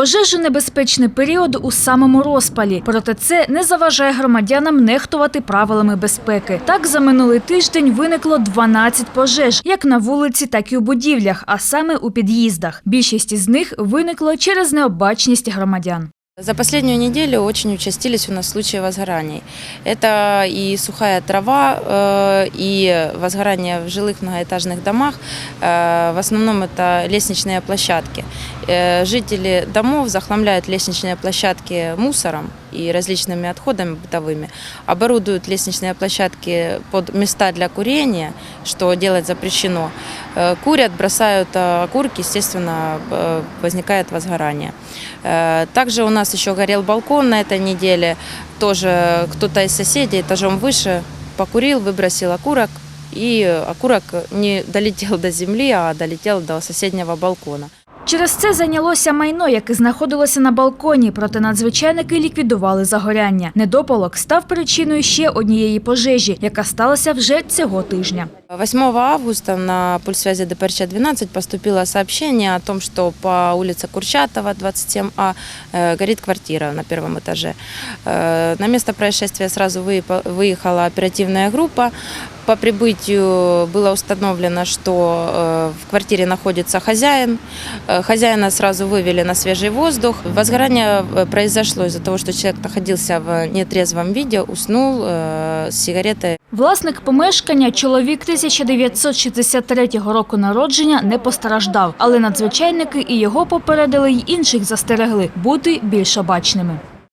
Пожежонебезпечний період у самому розпалі. Проте це не заважає громадянам нехтувати правилами безпеки. Так за минулий тиждень виникло 12 пожеж, як на вулиці, так і у будівлях, а саме у під'їздах. Більшість із них виникло через необачність громадян. За последнюю неделю очень участились у нас случаи возгораний. Это и сухая трава, э, и возгорания в жилых многоэтажных домах. Э, В основном это лестничные площадки. Э, Жители домов захламляют лестничные площадки мусором И различными отходами бытовыми, оборудуют лестничные площадки под места для курения, что делать запрещено. Э, Курят, бросают э, окурки, естественно, э, возникает возгорание. Также у нас еще горел балкон на этой неделе. Тоже кто-то из соседей этажом выше покурил, выбросил окурок, и окурок не долетел до земли, а долетел до соседнего балкона. Через це зайнялося майно, яке знаходилося на балконі, проте надзвичайники ліквідували загоряння. Недопалок став причиною ще однієї пожежі, яка сталася вже цього тижня. 8 августа на пульсвязи ДПРЧ-12 поступило сообщение о том, что по улице Курчатова, 27А, э, горит квартира на первом этаже. Э, На место происшествия сразу выепа- выехала оперативная группа. По прибытию было установлено, что э, в квартире находится хозяин. Э, Хозяина сразу вывели на свежий воздух. Возгорание э, произошло из-за того, что человек находился в нетрезвом виде, уснул э, с сигаретой Власник помешкання, чоловік 1963 року народження, не постраждав, але надзвичайники і його попередили, й інших застерегли бути більш обачними.